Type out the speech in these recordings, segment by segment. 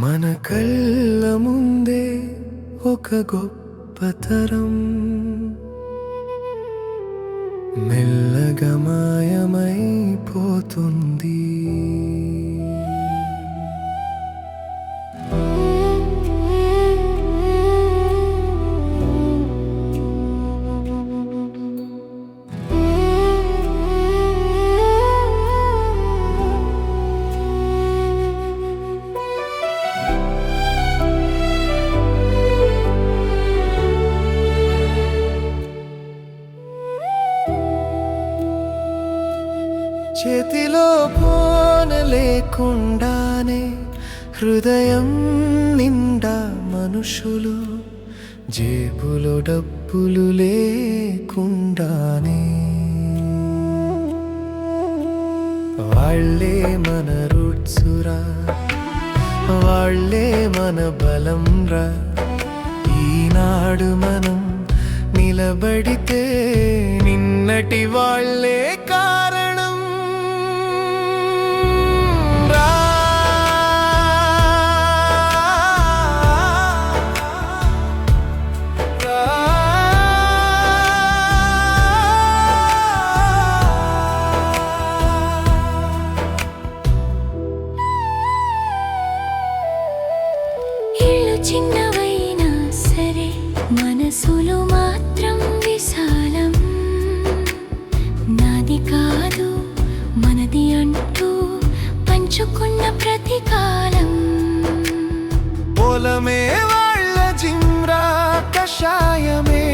మన కళ్ళ ముందే ఒక గొప్పతరం మెల్లగా మాయమైపోతుంది. చేతిలో పోన లేకుండానే హృదయం నిండా మనుషులు జేబులో డబ్బులు లేకుండానే. వాళ్ళే మన రూట్సురా వాళ్ళే మన బలం రా ఈనాడు మనం నిలబడితే నిన్నటి వాళ్ళే కాలం. పొలమే వాళ్ళ జిమ్రా కషాయమే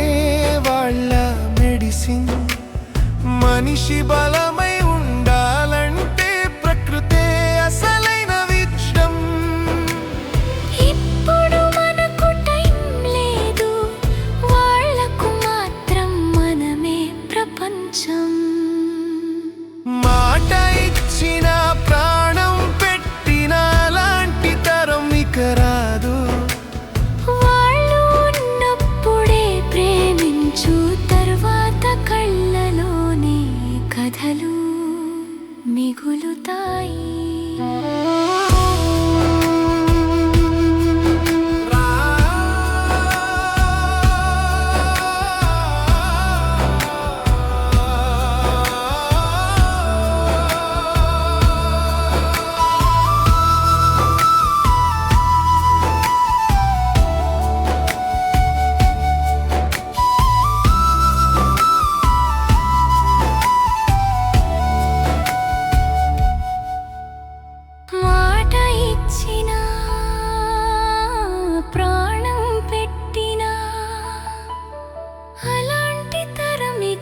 వాళ్ళ మెడిసిన్. మనిషి బలం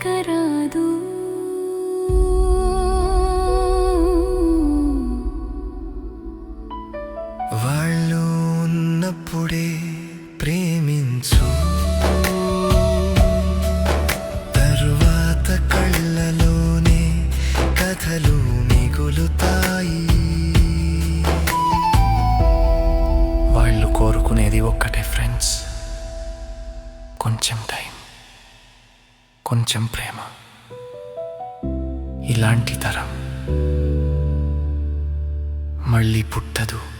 తరమిక రాదు వాళ్ళు ఉన్నప్పుడే ప్రేమించు. తరువాత కళ్ళలోనే కథలు మిగులుతాయి. వాళ్ళు కోరుకునేది ఒక్కటే ఫ్రెండ్స్. కొంచెం టైం. కొంచెం ప్రేమ. ఇలాంటి తరం. మళ్ళీ పుట్టదు.